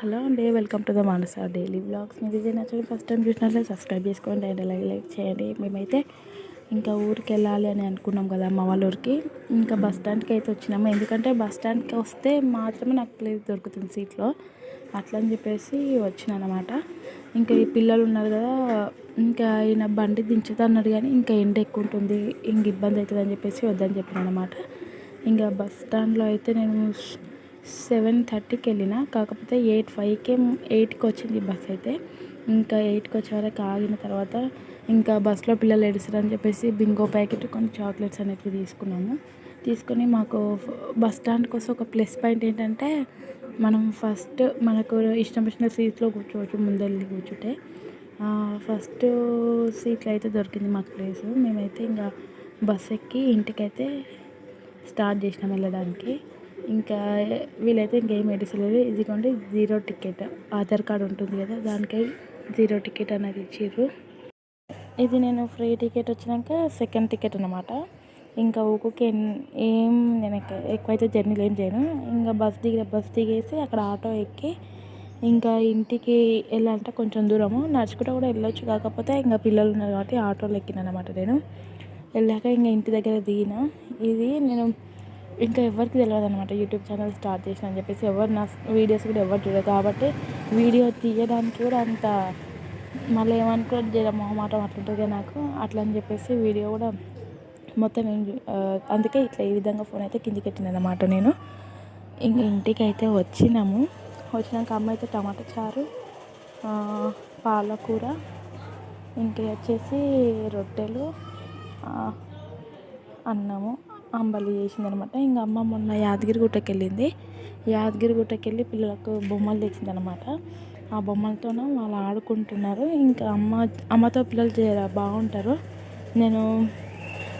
Hello అండి welcome to the Manasa daily blogs మీ విజయ్ నచ్చని first time చూసినట్లయితే సబ్స్క్రైబ్ చేసుకోండి అండ్ లైక్ లైక్ చేయండి. మేమైతే ఇంకా ఊరికి వెళ్ళాలి అని అనుకున్నాం కదా అమ్మ వాళ్ళ ఊరికి. ఇంకా బస్ స్టాండ్కి అయితే వచ్చినాము. ఎందుకంటే బస్ స్టాండ్కి వస్తే మాత్రమే నాకు ప్లేస్ దొరుకుతుంది సీట్లో. అట్లా అని చెప్పేసి వచ్చిన అనమాట ఇంకా ఈ పిల్లలు ఉన్నారు కదా ఇంకా ఈయన బండి దించుతన్నాడు కానీ ఇంకా ఎండ ఎక్కువ ఉంటుంది ఇంక ఇబ్బంది అవుతుంది అని చెప్పేసి వద్దని చెప్పిన అనమాట ఇంకా బస్ స్టాండ్లో అయితే నేను సెవెన్ థర్టీకి వెళ్ళిన కాకపోతే ఎయిట్ ఫైవ్కే ఎయిట్కి వచ్చింది బస్ అయితే. ఇంకా ఎయిట్కి వచ్చే వరకు ఆగిన తర్వాత ఇంకా బస్సులో పిల్లలు ఎడిసారని చెప్పేసి బింగో ప్యాకెట్ కొన్ని చాక్లెట్స్ అనేవి తీసుకున్నాము. తీసుకొని మాకు బస్ స్టాండ్ కోసం ఒక ప్లస్ పాయింట్ ఏంటంటే మనం ఫస్ట్ మనకు ఇష్టం వచ్చిన సీట్లో కూర్చోవచ్చు ముందెళ్ళి కూర్చుంటే. ఫస్ట్ సీట్లో అయితే దొరికింది మాకు ప్లేస్. మేమైతే ఇంకా బస్ ఎక్కి ఇంటికైతే స్టార్ట్ చేసినాం వెళ్ళడానికి. ఇంకా వీలైతే ఇంకేం ఎడిసలేదు ఇదిగోండి జీరో టికెట్ ఆధార్ కార్డు ఉంటుంది కదా దానికై జీరో టికెట్ అనేది ఇచ్చిర్రు. ఇది నేను ఫ్రీ టికెట్ వచ్చినాక సెకండ్ టికెట్ అనమాట ఇంకా ఊరికి ఏం నేను ఎక్కువైతే జర్నీలు ఏం చేయను. ఇంకా బస్ దిగి బస్ దిగేసి అక్కడ ఆటో ఎక్కి ఇంకా ఇంటికి వెళ్ళాలంటే కొంచెం దూరము. నడుచుకుంటూ కూడా వెళ్ళొచ్చు. కాకపోతే ఇంకా పిల్లలు ఉన్నారు కాబట్టి ఆటోలో ఎక్కిన అనమాట నేను. వెళ్ళాక ఇంకా ఇంటి దగ్గర దిగిన. ఇది నేను ఇంకా ఎవరికి తెలియదు అనమాట యూట్యూబ్ ఛానల్ స్టార్ట్ చేసిన అని చెప్పేసి ఎవరు నా వీడియోస్ కూడా ఎవరు చూడరు. కాబట్టి వీడియో తీయడానికి కూడా అంత మళ్ళీ ఏమనుకో మొహమాటం అట్లుంటుంది నాకు. అట్లా అని చెప్పేసి వీడియో కూడా మొత్తం ఏం అందుకే ఇట్లా ఈ విధంగా ఫోన్ అయితే కిందికి పెట్టిన అనమాట నేను. ఇంక ఇంటికి అయితే వచ్చినాము. వచ్చినాక అమ్మ అయితే టమాటా చారు పాలకూర ఇంక వచ్చేసి రొట్టెలు అన్నము. అంబలి చేసిందనమాట. ఇంకా అమ్మ మొన్న యాదగిరి గుట్టకి వెళ్ళింది యాదగిరి గుట్టకి వెళ్ళి పిల్లలకు బొమ్మలు తెచ్చిందనమాట. ఆ బొమ్మలతోనే వాళ్ళు ఆడుకుంటున్నారు. ఇంకా అమ్మ అమ్మతో పిల్లలు చేయరా బాగుంటారు. నేను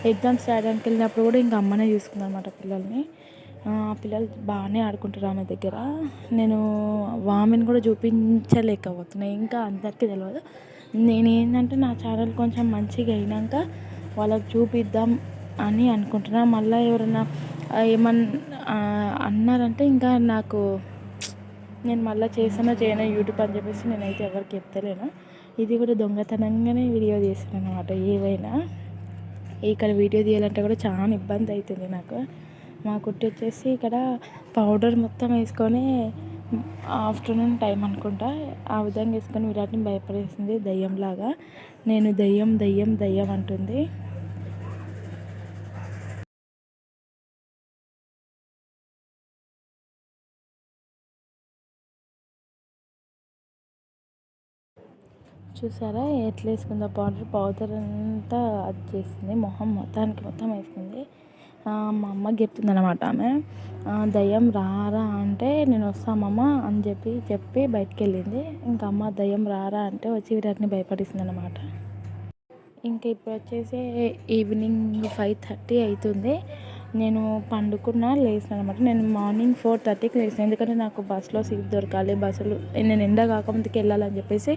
ఎగ్జామ్స్ రాయడానికి వెళ్ళినప్పుడు కూడా ఇంకా అమ్మనే చూసుకున్నాను అనమాట పిల్లల్ని పిల్లలు బాగానే ఆడుకుంటారు ఆమె దగ్గర. నేను వామిని కూడా చూపించలేకపోతున్నాను ఇంకా అందరికీ తెలియదు నేను ఏంటంటే నా ఛానల్ కొంచెం మంచిగా అయినాక వాళ్ళకి చూపిద్దాం అని అనుకుంటున్నా. మళ్ళీ ఎవరైనా ఏమన్నా అన్నారంటే ఇంకా నాకు నేను మళ్ళీ చేసానో చేయనో యూట్యూబ్ అని చెప్పేసి నేనైతే ఎవరికి చెప్తలేను. ఇది కూడా దొంగతనంగానే వీడియో చేశాను అనమాట ఏవైనా ఇక్కడ వీడియో తీయాలంటే కూడా చాలా ఇబ్బంది అవుతుంది నాకు. మా కుట్టి వచ్చేసి ఇక్కడ పౌడర్ మొత్తం వేసుకొని ఆఫ్టర్నూన్ టైం అనుకుంటా ఆ విధంగా వేసుకొని విరాట్ని భయపడేసింది దయ్యంలాగా. నేను దయ్యం దయ్యం దయ్యం అంటుంది. చూసారా? ఎట్లా వేసుకుందో పౌడర్? పౌడర్ అంతా అది చేసింది. మొహం మొత్తానికి మొత్తం వేసుకుంది. మా అమ్మ చెప్తుంది అనమాట ఆమె దయ్యం రారా అంటే నేను వస్తామమ్మ అని చెప్పి చెప్పి బయటికి వెళ్ళింది ఇంకా అమ్మ దయ్యం రారా అంటే వచ్చి వీటిని భయపడిస్తుంది అనమాట ఇంకా ఇప్పుడు వచ్చేసి ఈవినింగ్ ఫైవ్ థర్టీ అవుతుంది నేను పండుకున్న లేచిన అనమాట నేను మార్నింగ్ ఫోర్ థర్టీకి లేచిన. ఎందుకంటే నాకు బస్సులో సీట్ దొరకాలి. బస్సులు నేను ఎండ కాకముందుకు వెళ్ళాలని చెప్పేసి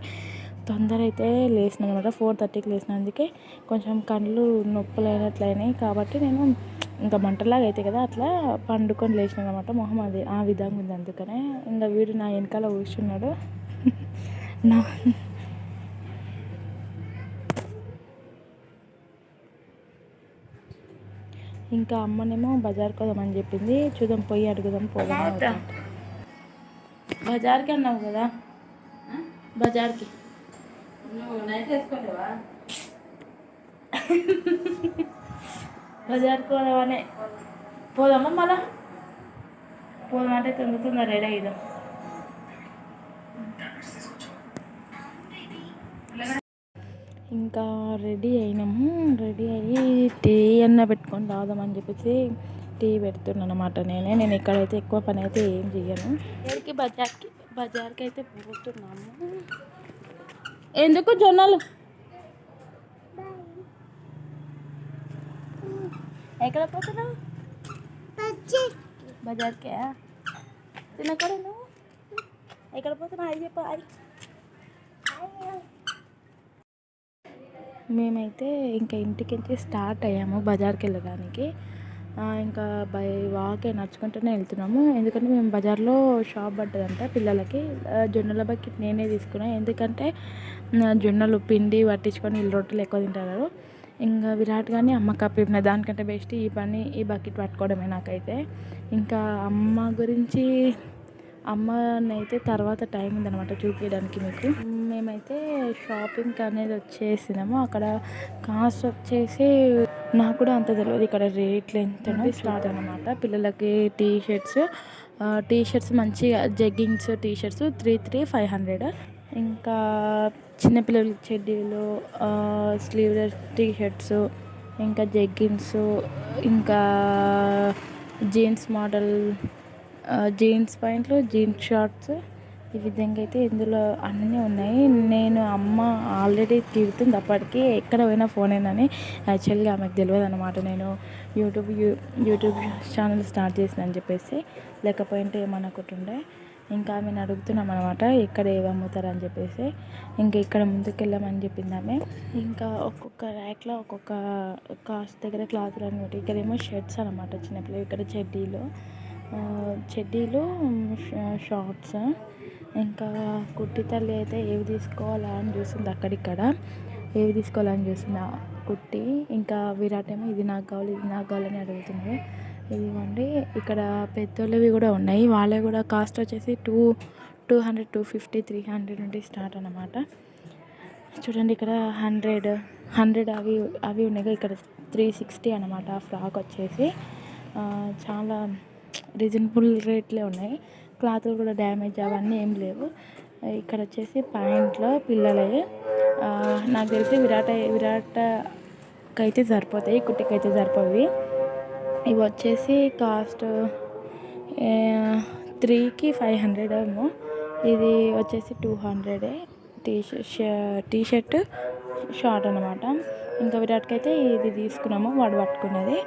తొందర అయితే లేచిన అనమాట ఫోర్ థర్టీకి లేచినందుకే కొంచెం కళ్ళు నొప్పులు అయినట్లయినాయి కాబట్టి నేను ఇంకా మంటలాగా అయితే కదా అట్లా పండుకొని లేచిన అనమాట మొహం అది ఆ విధంగా ఉంది అందుకనే ఇంకా వీడు నా వెనకాల కూర్చున్నాడు. నా ఇంకా అమ్మనేమో బజార్కి వదామని చెప్పింది. చూద్దాం పోయి అడుగుదాం పోదాం బజార్కి అన్నావు కదా? బజార్కి. బజార్కి పోదామనే పోదామా మళ్ళా? పోదామంటే తొందర రెడీ అయిదాం. ఇంకా రెడీ అయినాము రెడీ అయ్యి టీ అన్న పెట్టుకొని తాగుదామని చెప్పేసి టీ పెడుతున్నాను అనమాట నేనే. నేను ఇక్కడైతే ఎక్కువ పని అయితే ఏం చెయ్యను. ఎక్కడికి బజార్కి బజార్కి అయితే పోతున్నాము. ఎందుకు జొన్నలు? ఎక్కడ పోతున్నావు? బజార్కే తినకూడదు నువ్వు? ఎక్కడ పోతున్నావు? అది చెప్పు అది. మేమైతే ఇంకా ఇంటికి వెళ్ళి స్టార్ట్ అయ్యాము బజార్కి వెళ్ళడానికి. ఇంకా బై వాకే నడుచుకుంటూనే వెళ్తున్నాము. ఎందుకంటే మేము బజార్లో షాప్ పడ్డదంట పిల్లలకి. జొన్నల బకెట్ నేనే తీసుకున్నాను ఎందుకంటే జొన్నలు పిండి పట్టించుకొని వీళ్ళు రొట్టెలు ఎక్కువ తింటారు. ఇంకా విరాట్ కానీ అమ్మ కప్పిన దానికంటే బెస్ట్ ఈ పని ఈ బకెట్ పట్టుకోవడమే నాకైతే. ఇంకా అమ్మ గురించి అమ్మనైతే తర్వాత టైం ఉందన్నమాట చూపించడానికి మీకు. మేమైతే షాపింగ్ అనేది వచ్చేసినాము. అక్కడ కాస్ట్ వచ్చేసి నాకు కూడా అంత తెలియదు ఇక్కడ రేట్లు ఎంత స్టార్ట్ అనమాట పిల్లలకి టీ షర్ట్స్ టీ షర్ట్స్ మంచిగా jeggings T shirts three three five hundred ఇంకా చిన్నపిల్లలకి చెడ్డీలు స్లీవ్లెస్ టీ షర్ట్స్ ఇంకా జగ్గిన్స్ ఇంకా జీన్స్ మోడల్ జీన్స్ ప్యాంట్లు జీన్స్ షార్ట్స్ ఈ విధంగా అయితే ఇందులో అన్నీ ఉన్నాయి. నేను అమ్మ ఆల్రెడీ తిడుతుంది అప్పటికి ఎక్కడ పోయినా ఫోనేనని యాక్చువల్గా ఆమెకు తెలియదు అనమాట నేను YouTube you- YouTube channel start చేసిన అని చెప్పేసి. లేకపోయింటే ఏమనుకుంటుండే? ఇంకా ఆమెను అడుగుతున్నాం అనమాట ఎక్కడ ఏవి అమ్ముతారని చెప్పేసి. ఇంకా ఇక్కడ ముందుకెళ్ళమని చెప్పింది ఆమె. ఇంకా ఒక్కొక్క ర్యాక్లో ఒక్కొక్క కాస్ట్ దగ్గర క్లాత్లు అనమాట ఇక్కడేమో షర్ట్స్ అనమాట చిన్నపిల్లలు ఇక్కడ చెడ్డీలు. చెడ్డీలు షార్ట్స్. ఇంకా కుట్టి తల్లి అయితే ఏవి తీసుకోవాలా అని చూస్తుంది అక్కడిక్కడ ఏవి తీసుకోవాలని చూస్తుంది కుట్టి. ఇంకా విరాట్ ఏమో ఇది నాకు కావాలి ఇది నాకు కావాలని అడుగుతుంది. ఇదిగోండి ఇక్కడ పెద్దోళ్ళవి కూడా ఉన్నాయి. వాళ్ళే కూడా కాస్ట్ వచ్చేసి two two hundred two fifty three hundred నుండి స్టార్ట్ అనమాట చూడండి ఇక్కడ హండ్రెడ్ హండ్రెడ్ అవి అవి ఉన్నాయి ఇక్కడ త్రీ సిక్స్టీ అనమాట ఫ్రాక్ వచ్చేసి. చాలా రీజనబుల్ రేట్లే ఉన్నాయి. క్లాత్లు కూడా డ్యామేజ్ అవన్నీ ఏం లేవు. ఇక్కడ వచ్చేసి ప్యాంట్లో పిల్లలవి. నాకు తెలిసి విరాట విరాటకి సరిపోతాయి కుట్టికైతే సరిపోయి ఇవి వచ్చేసి కాస్ట్ త్రీకి ఫైవ్ హండ్రెడ్ ఏమో. ఇది వచ్చేసి టూ హండ్రెడే టీ టీ షర్ట్ షార్ట్ అనమాట ఇంకా విరాట్కైతే ఇది తీసుకున్నాము వాడు పట్టుకున్నది.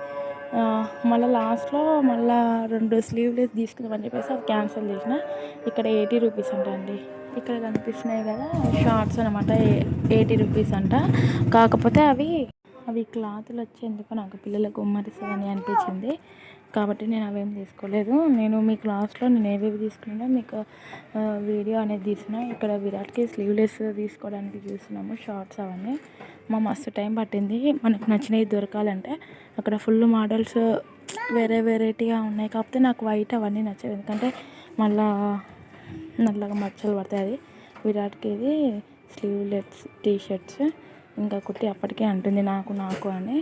మళ్ళీ లాస్ట్లో మళ్ళీ రెండు స్లీవ్లెస్ తీసుకుందామని చెప్పేసి అది క్యాన్సిల్ చేసిన. ఇక్కడ ఎయిటీ రూపీస్ అంట అండి. ఇక్కడ కనిపిస్తున్నాయి కదా షార్ట్స్ అనమాట ఎయిటీ రూపీస్ అంట. కాకపోతే అవి అవి క్లాతులు వచ్చేందుకు ఎందుకో నాకు పిల్లలకు ఉమ్మరిస్తుందని అనిపించింది. కాబట్టి నేను అవేం తీసుకోలేదు. నేను మీ క్లాస్లో నేను ఏవేవి తీసుకున్నా మీకు వీడియో అనేది తీసిన ఇక్కడ విరాట్కి స్లీవ్లెస్ తీసుకోవడానికి చూస్తున్నాము షార్ట్స్ అవన్నీ. మా మస్తు టైం పట్టింది. మనకు నచ్చినవి దొరకాలంటే అక్కడ ఫుల్ మోడల్స్ వేరే వెరైటీగా ఉన్నాయి. కాకపోతే నాకు వైట్ అవన్నీ నచ్చవు. ఎందుకంటే మళ్ళా నల్లగా మచ్చలు పడతాయి. అది విరాట్కి ఇది స్లీవ్లెస్ టీ షర్ట్స్ ఇంకా కుట్టి అప్పటికే అంటుంది నాకు నాకు అని.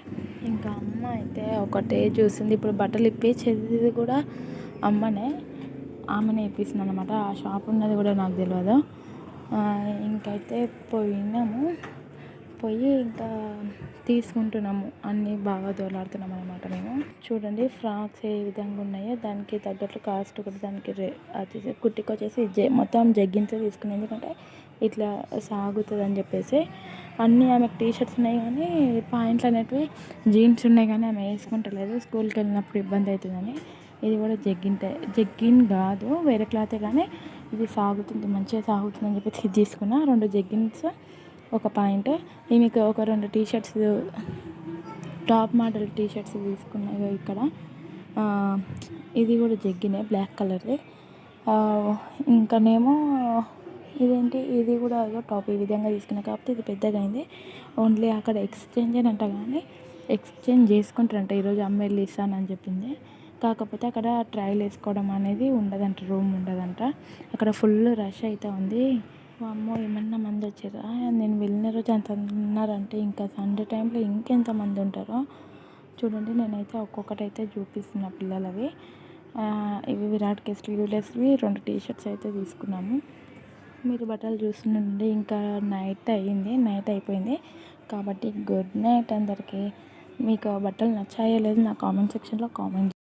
ఇంకా అమ్మ అయితే ఒకటే చూసింది. ఇప్పుడు బట్టలు ఇప్పించేది కూడా అమ్మనే. ఆమెనే ఇప్పిస్తుంది అనమాట ఆ షాప్ ఉన్నది కూడా నాకు తెలియదు ఇంకైతే పోయినాము. పోయి ఇంకా తీసుకుంటున్నాము. అన్నీ బాగా దోలాడుతున్నాం అనమాట మేము. చూడండి ఫ్రాక్స్ ఏ విధంగా ఉన్నాయో. దానికి తగ్గట్లు కాస్ట్ కూడా దానికి రే అది కుట్టికి వచ్చేసి జె మొత్తం జగ్గించే తీసుకుని ఎందుకంటే ఇట్లా సాగుతుంది అని చెప్పేసి. అన్నీ ఆమెకు టీ షర్ట్స్ ఉన్నాయి కానీ పాయింట్లు అనేటివి జీన్స్ ఉన్నాయి కానీ ఆమె వేసుకుంటలేదు. స్కూల్కి వెళ్ళినప్పుడు ఇబ్బంది అవుతుందని. ఇది కూడా జగ్గింటే జగ్గిన్ కాదు వేరే క్లాతే కానీ ఇది సాగుతుంది మంచిగా సాగుతుంది అని చెప్పేసి ఇది తీసుకున్నా. రెండు జగ్గిన్స్ ఒక పాయింట్. ఈమెకి ఒక రెండు T shirts top model T shirts తీసుకున్నాయి ఇక్కడ. ఇది కూడా జగ్గినే బ్లాక్ కలర్ది. ఇంకానేమో ఇదేంటి? ఇది కూడా ఏదో టాప్ ఈ విధంగా తీసుకున్నా. కాకపోతే ఇది పెద్దగా అయింది. ఓన్లీ అక్కడ ఎక్స్చేంజ్ అని అంట కానీ ఎక్స్చేంజ్ చేసుకుంటారంట. ఈరోజు అమ్మాయిలు ఇస్తానని చెప్పింది. కాకపోతే అక్కడ ట్రయల్ వేసుకోవడం అనేది ఉండదంట. రూమ్ ఉండదంట. అక్కడ ఫుల్ రష్ అయితే ఉంది. అమ్మో ఏమన్నా మంది వచ్చారా? నేను వెళ్ళిన రోజు అంత ఉన్నారంటే ఇంకా సండే టైంలో ఇంకెంతమంది ఉంటారో? చూడండి నేనైతే ఒక్కొక్కటి అయితే చూపిస్తున్నా పిల్లలవి. ఇవి విరాట్ కే యూలెస్వి రెండు టీ షర్ట్స్ అయితే తీసుకున్నాము. మీరు బట్టలు చూస్తుండండి ఇంకా నైట్ అయ్యింది నైట్ అయిపోయింది. కాబట్టి గుడ్ నైట్ అందరికీ. మీకు బట్టలు నచ్చాయో లేదు నా కామెంట్ సెక్షన్లో కామెంట్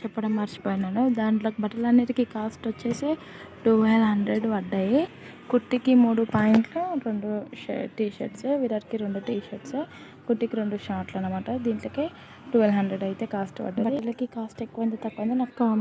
చెప్పడం మర్చిపోయినాను. దాంట్లో బట్టలన్నిటికీ కాస్ట్ వచ్చేసి ట్వెల్వ్ హండ్రెడ్ పడ్డాయి. కుట్టికి మూడు పాయింట్లు రెండు షర్ట్ టీ షర్ట్స్ విరాట్కి రెండు టీ షర్ట్స్ కుట్టికి రెండు షార్ట్లు అనమాట దీంట్లోకి ట్వెల్వ్ హండ్రెడ్ అయితే కాస్ట్ పడ్డాయి బట్టలకి కాస్ట్ ఎక్కువైంది తక్కువైంది నాకు